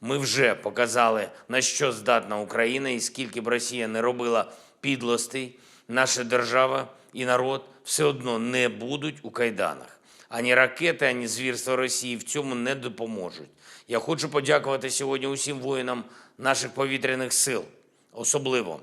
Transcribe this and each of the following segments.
Ми вже показали, на що здатна Україна, і скільки б Росія не робила підлостей, наша держава і народ все одно не будуть у кайданах. Ані ракети, ані звірства Росії в цьому не допоможуть. Я хочу подякувати сьогодні усім воїнам наших повітряних сил, особливо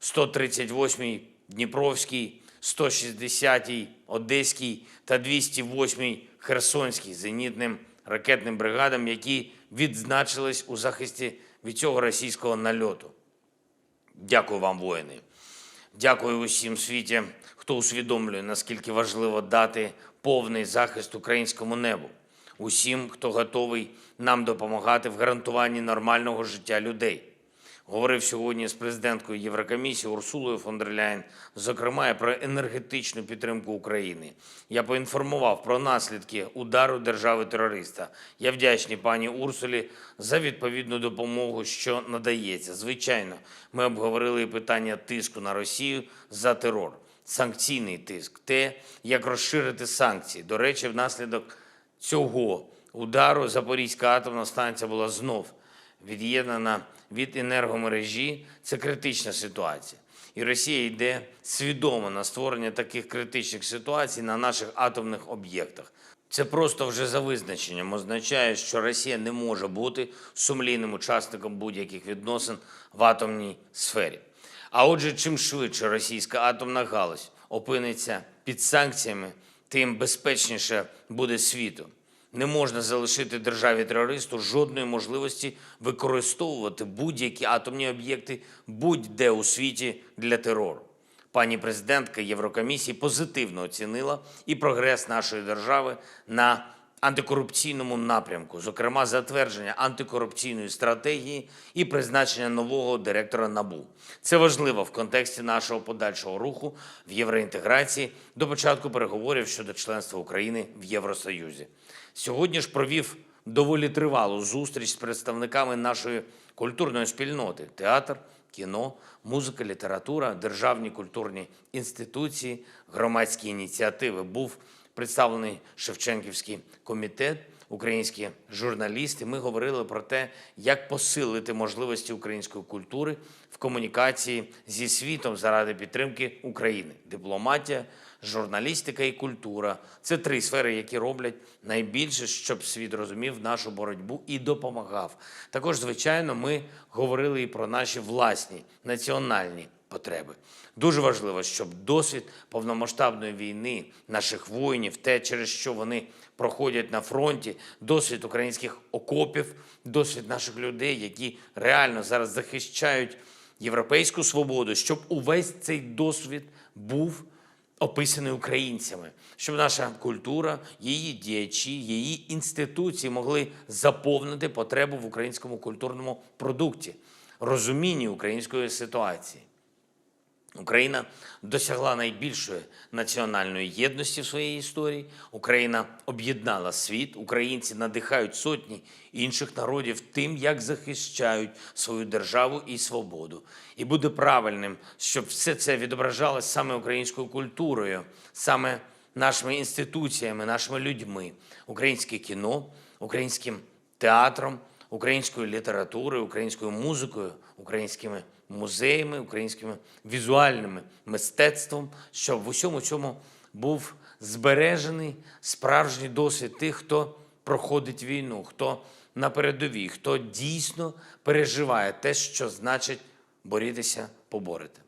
138-й Дніпровський, 160-й Одеський та 208-й Херсонський зенітним ракетним бригадам, які відзначились у захисті від цього російського нальоту. Дякую вам, воїни. Дякую усім світі, хто усвідомлює, наскільки важливо дати повний захист українському небу. Усім, хто готовий нам допомагати в гарантуванні нормального життя людей. Говорив сьогодні з президенткою Єврокомісії Урсулою фон дер Ляєн, зокрема і про енергетичну підтримку України. Я поінформував про наслідки удару держави-терориста. Я вдячний пані Урсулі за відповідну допомогу, що надається. Звичайно, ми обговорили питання тиску на Росію за терор, санкційний тиск, те, як розширити санкції. До речі, внаслідок цього удару Запорізька атомна станція була знов від'єднана від енергомережі. Це критична ситуація. І Росія йде свідомо на створення таких критичних ситуацій на наших атомних об'єктах. Це просто вже за визначенням означає, що Росія не може бути сумлінним учасником будь-яких відносин в атомній сфері. А отже, чим швидше російська атомна галузь опиниться під санкціями, тим безпечніше буде світу. Не можна залишити державі терористу жодної можливості використовувати будь-які атомні об'єкти будь-де у світі для терору. Пані президентка Єврокомісії позитивно оцінила і прогрес нашої держави на антикорупційному напрямку, зокрема затвердження антикорупційної стратегії і призначення нового директора НАБУ. Це важливо в контексті нашого подальшого руху в євроінтеграції до початку переговорів щодо членства України в Євросоюзі. Сьогодні ж провів доволі тривалу зустріч з представниками нашої культурної спільноти театр, кіно, музика, література, державні культурні інституції, громадські ініціативи. Був представлений Шевченківський комітет, українські журналісти. Ми говорили про те, як посилити можливості української культури в комунікації зі світом заради підтримки України. Дипломатія, журналістика і культура це три сфери, які роблять найбільше, щоб світ розумів нашу боротьбу і допомагав. Також, звичайно, ми говорили і про наші власні національні потреби. Дуже важливо, щоб досвід повномасштабної війни наших воїнів, те, через що вони проходять на фронті, досвід українських окопів, досвід наших людей, які реально зараз захищають європейську свободу, щоб увесь цей досвід був описаний українцями, щоб наша культура, її діячі, її інституції могли заповнити потребу в українському культурному продукті, розумінні української ситуації. Україна досягла найбільшої національної єдності в своїй історії. Україна об'єднала світ. Українці надихають сотні інших народів тим, як захищають свою державу і свободу. І буде правильним, щоб все це відображалось саме українською культурою, саме нашими інституціями, нашими людьми, українське кіно, українським театром, українською літературою, українською музикою, українськими музеями, українським візуальним мистецтвом, щоб в усьому цьому був збережений справжній досвід тих, хто проходить війну, хто на передовій, хто дійсно переживає те, що значить борітися, поборити.